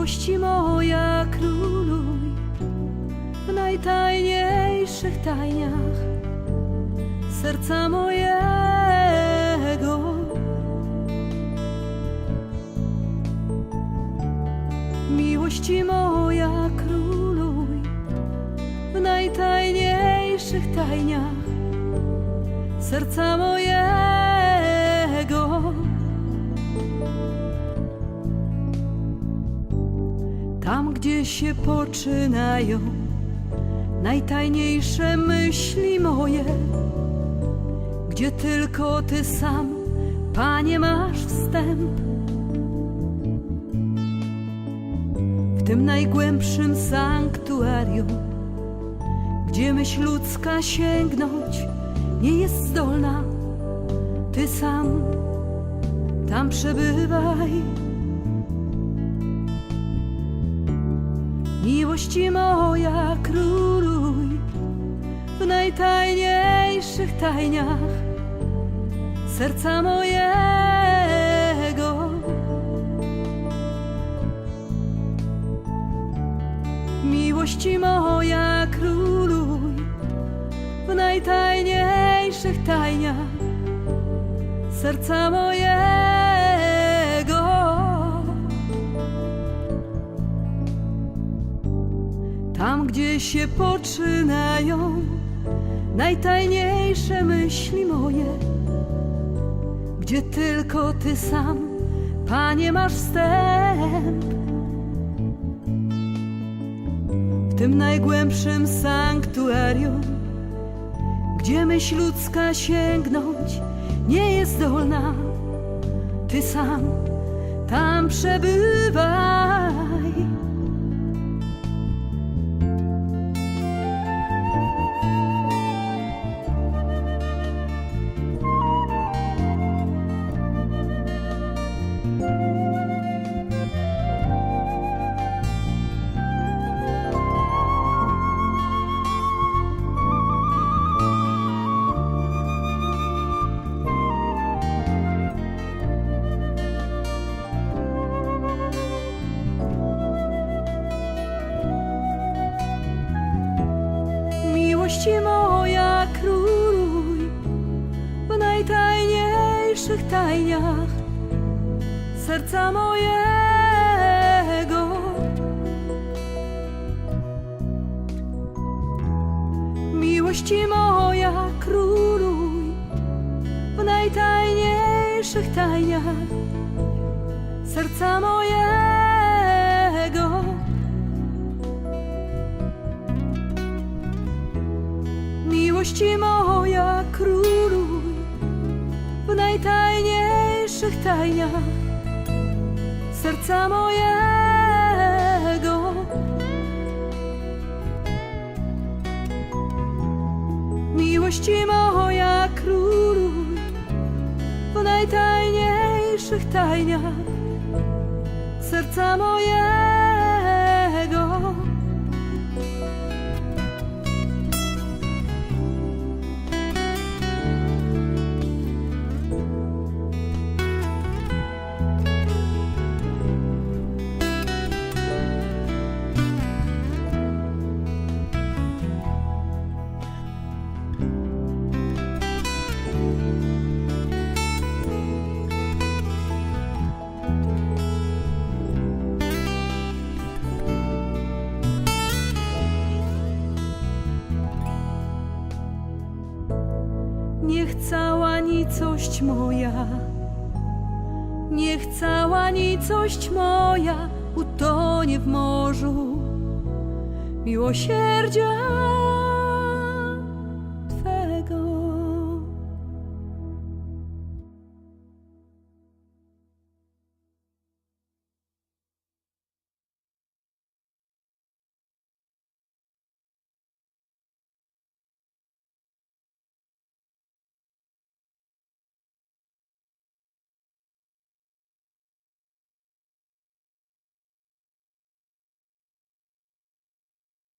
Miłości moja króluj w najtajniejszych tajniach serca mojego. Miłości moja króluj w najtajniejszych tajniach serca mojego. Gdzie się poczynają najtajniejsze myśli moje, gdzie tylko Ty sam, Panie, masz wstęp. W tym najgłębszym sanktuarium, gdzie myśl ludzka sięgnąć nie jest zdolna, Ty sam tam przebywaj. Miłości moja króluj w najtajniejszych tajniach serca mojego. Miłości moja króluj w najtajniejszych tajniach serca mojego. Gdzie się poczynają najtajniejsze myśli moje, gdzie tylko Ty sam, Panie, masz wstęp. W tym najgłębszym sanktuarium, gdzie myśl ludzka sięgnąć nie jest zdolna, Ty sam tam przebywaj. Miłości moja króluj w najtajniejszych tajniach serca mojego. Miłości moja króluj w najtajniejszych tajniach serca mojego. Miłości moja króluj w najtajniejszych tajniach serca mojego. Miłości moja króluj w najtajniejszych tajniach serca mojego. Niech cała nicość moja, niech cała nicość moja utonie w morzu. Miłosierdzia